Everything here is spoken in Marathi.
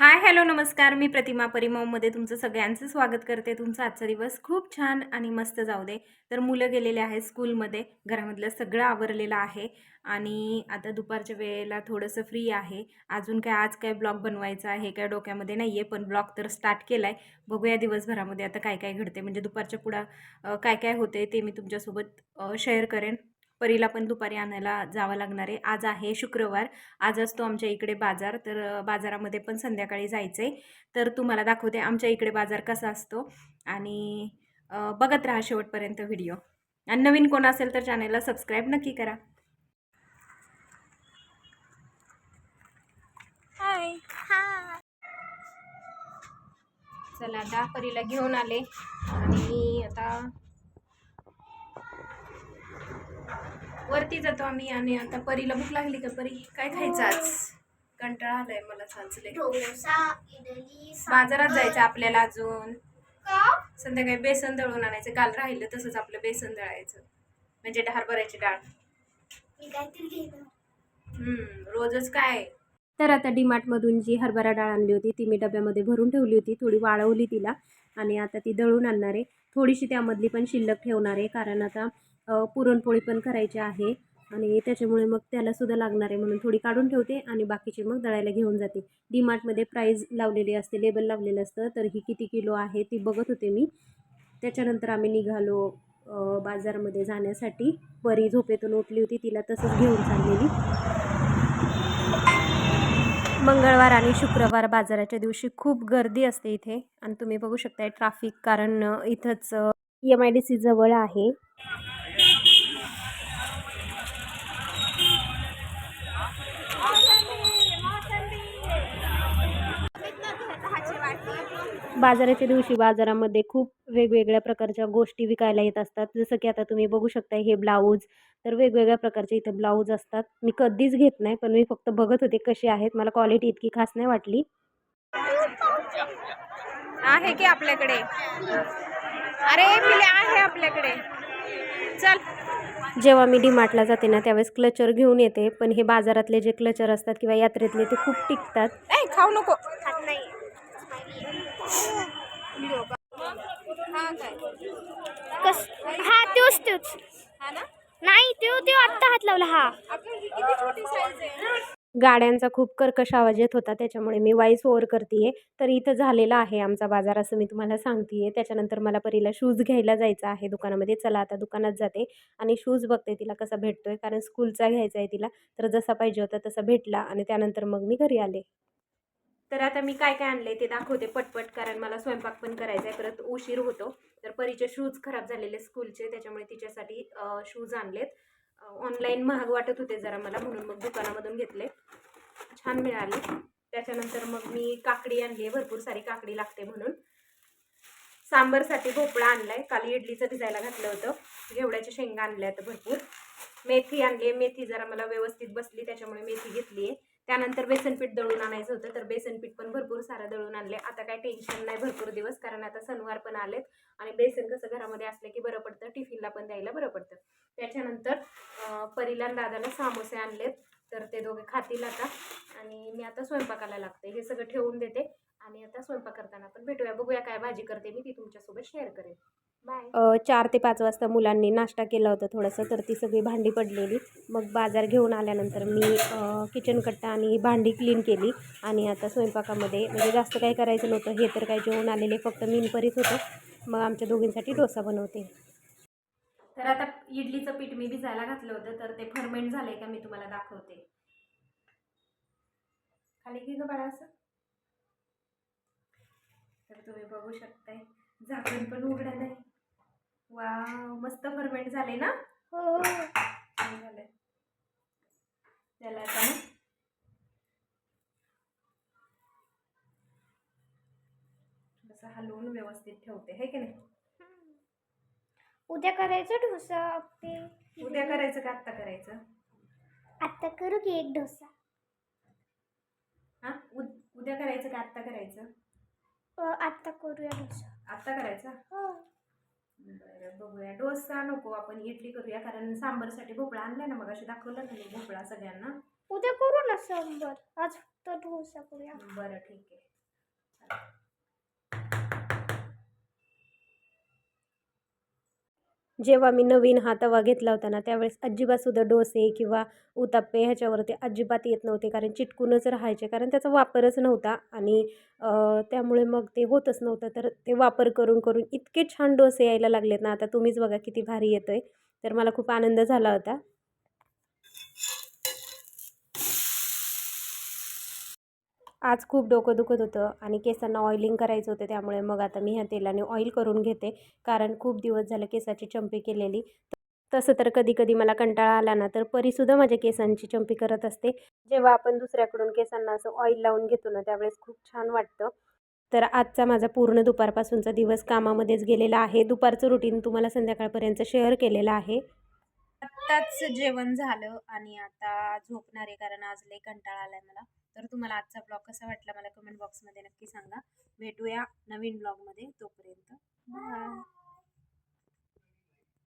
हाय हॅलो नमस्कार. मी प्रतिमा परिमममध्ये तुमचं सगळ्यांचं स्वागत करते. तुमचा आजचा दिवस खूप छान आणि मस्त जाऊ दे. तर मुलं गेलेले आहेत स्कूलमध्ये. घरामधलं सगळं आवरलेलं आहे. आणि आता दुपारच्या वेळेला थोडंसं फ्री आहे. अजून काय आज काय ब्लॉग बनवायचा आहे काय डोक्यामध्ये नाही आहे पण ब्लॉग तर स्टार्ट केला आहे बघूया दिवसभरामध्ये आता काय काय घडते म्हणजे दुपारच्या पुढं काय काय होते ते मी तुमच्यासोबत शेअर करेन. परीला पण दुपारी आणायला जावं लागणार आहे. आज आहे शुक्रवार. आज असतो आमच्या इकडे बाजार तर बाजारामध्ये पण संध्याकाळी जायचं आहे तर तुम्हाला दाखवते आमच्या इकडे बाजार कसा असतो. आणि बघत राहा शेवटपर्यंत व्हिडिओ. आणि नवीन कोण असेल तर चॅनलला सबस्क्राईब नक्की करा. हाय चला आता परीला घेऊन आले. आणि आता वरती जातो आम्ही आणि आता परीला भूक लागली का परी काय खायचं आज? कंटाळा आलाय मला साचले बाजारात जायचं आपल्याला अजून. का? संध्याकाळी बेसन दळून आणायचं. काल राहिलं तसंच आपलं बेसन दळायचं. म्हणजे हरभऱ्याची डाळ. हम्म, रोजच काय? तर आता डीमार्टमधून जी हरभरा डाळ आणली होती ती मी डब्यामध्ये भरून ठेवली होती. थोडी वाळवली तिला आणि आता ती दळून आणणार आहे. थोडीशी त्यामधली पण शिल्लक ठेवणार आहे कारण आता पुरणपोळी पण करायची आहे आणि त्याच्यामुळे मग त्याला सुद्धा लागणार आहे म्हणून थोडी काढून ठेवते आणि बाकीची मग दळायला घेऊन जाते. डीमार्टमध्ये प्राईज लावलेली असते लेबल लावलेलं असतं तर ही किती किलो आहे ती बघत होते मी. त्याच्यानंतर आम्ही निघालो बाजारमध्ये बाजारामध्ये जाण्यासाठी. परी झोपेतून उठली होती तिला तसंच घेऊन चाललेली. मंगळवार आणि शुक्रवार बाजाराच्या दिवशी खूप गर्दी असते इथे आणि तुम्ही बघू शकताय ट्राफिक कारण इथंच एम आय डी सी जवळ आहे. बाजाराच्या दिवशी बाजारामध्ये खूप वेगवेगळ्या प्रकारच्या गोष्टी विकायला येत असतात. जसं की आता तुम्ही बघू शकता हे ब्लाऊज तर वेगवेगळ्या प्रकारचे इथं ब्लाऊज असतात. मी कधीच घेत नाही पण मी फक्त बघत होते कसे आहेत. मला क्वालिटी इतकी खास नाही वाटली. आहे की आपल्याकडे? अरे आहे आपल्याकडे. चल. जेव्हा मी डीमार्टला जाते ना त्यावेळेस क्लचर घेऊन येते. पण हे बाजारातले जे क्लचर असतात किंवा यात्रेतले ते खूप टिकतात. ए खाऊ नको. खात नाही. कस हा तोच तोच. नाही तो तो आत्ता हात लावला हा. गाड्यांचा खूप कर्कश आवाज येत होता त्याच्यामुळे मी वाईस ओव्हर करते तर इथं झालेला आहे आमचा बाजार असं मी तुम्हाला सांगते त्याच्यानंतर मला परीला शूज घ्यायला जायचं आहे दुकानामध्ये. चला आता दुकानात जाते आणि शूज बघते तिला कसा भेटतोय. कारण स्कूलचा घ्यायचा आहे तिला. तर जसा पाहिजे होता तसा भेटला आणि त्यानंतर मग मी घरी आले. तर आता मी काय काय आणले ते दाखवते पटपट कारण मला स्वयंपाक पण करायचा आहे परत उशीर होतो. तर परीचे शूज खराब झालेले स्कूलचे त्याच्यामुळे तिच्यासाठी शूज आणलेत. ऑनलाईन महाग वाटत होते जरा मला म्हणून मग दुकानामधून घेतले. छान मिळाले. त्याच्यानंतर मग मी काकडी आणली आहे भरपूर सारी काकडी लागते म्हणून. सांबरसाठी भोपळा आणलाय. काल इडलीचं भिजायला घातलं होतं. घेवड्याच्या शेंगा आणल्या आहेत भरपूर. मेथी आणली आहे. मेथी जरा मला व्यवस्थित बसली त्याच्यामुळे मेथी घेतली आहे त्यानंतर बेसनपीठ दळून आणायचं होतं तर बेसनपीठ पण भरपूर सारं दळून आणले. आता काय टेन्शन नाही भरपूर दिवस कारण आता सणवार पण आलेत आणि बेसन कसं घरामध्ये असलं की बरं पडतं टिफिनला पण द्यायला बरं पडतं. त्याच्यानंतर परिला परीला दादाला सामोसे आणलेत तर ते दोघे खातील आता. आणि मी आता स्वयंपाकाला लागते हे सगळं ठेवून देते. आणि आता स्वयंपाक करताना आपण भेटूया बघूया काय भाजी करते मी ती तुमच्यासोबत शेअर करेन. चार ते पाच वाजता मुलांनी नाश्ता केला होता थोडंसं तर ती सगळी भांडी पडलेली. मग बाजार घेऊन आल्यानंतर मी किचन कट्टा आणि भांडी क्लीन केली आणि आता स्वयंपाकामध्ये म्हणजे जास्त काही करायचं नव्हतं. हे तर काय जेवण आलेले फक्त मीनपरीत होतं. मग आमच्या दोघींसाठी डोसा बनवते. तर आता इडलीचं पीठ मी भिजायला घातलं होतं तर ते फर्मेंट झालंय का मी तुम्हाला दाखवते. खाली गं बाळा असं. तर तुम्ही बघू शकताय झाकण पण उघडं नाही वाव मस्त फर्मेंट झाले ना? हो. झालंय. त्याला आता ना थोडंसं हलवून व्यवस्थित ठेवते हे की नाही? उद्या करायचं डोसा आपे उद्या करायचं का आत्ता करायचं? आत्ता करू की एक डोसा. हा? उद- उद्या करायचं का आत्ता करायचं? अ, आत्ता करूया डोसा. आत्ता करायचं? हो. बरं बघूया. डोसा नको आपण इडली करूया? कारण सांबारसाठी भोपळा आणलाय ना मग अशी दाखवलं ना मी भोपळा सगळ्यांना. उद्या करू ना शंभर आज फक्त डोसा करूया. बरं ठीक आहे. जेव्हा मी नवीन हा तवा घेतला होता ना त्यावेळेस अजिबात सुद्धा डोसे किंवा उताप्पे ह्याच्यावरती अजिबात येत नव्हते कारण चिटकूनच राहायचे कारण त्याचा वापरच नव्हता आणि त्यामुळे मग ते होतच नव्हतं. तर ते वापर करून करून इतके छान डोसे यायला लागलेत ना आता तुम्हीच बघा किती भारी येतोय. तर मला खूप आनंद झाला होता. आज खूप डोकं दुखत होतं आणि केसांना ऑइलिंग करायचं होतं त्यामुळे मग आता मी ह्या तेलाने ऑइल करून घेते. कारण खूप दिवस झालं केसाची चंपी केलेली. तसं तर कधी कधी मला कंटाळा आला ना तर परीसुद्धा माझ्या केसांची चंपी करत असते. जेव्हा आपण दुसऱ्याकडून केसांना असं ऑइल लावून घेतो ना त्यावेळेस खूप छान वाटतं. तर आजचा माझा पूर्ण दुपारपासूनचा दिवस कामामध्येच गेलेला आहे. दुपारचं रुटीन तुम्हाला संध्याकाळपर्यंत शेअर केलेलं आहे. आत्ताच जेवण झालं आणि आता झोपणार आहे कारण आज लई कंटाळा आलाय मला. तर तुम्हाला आजचा ब्लॉग कसा वाटला मला कमेंट बॉक्समध्ये नक्की सांगा. भेटूया नवीन ब्लॉगमध्ये तोपर्यंत. बाय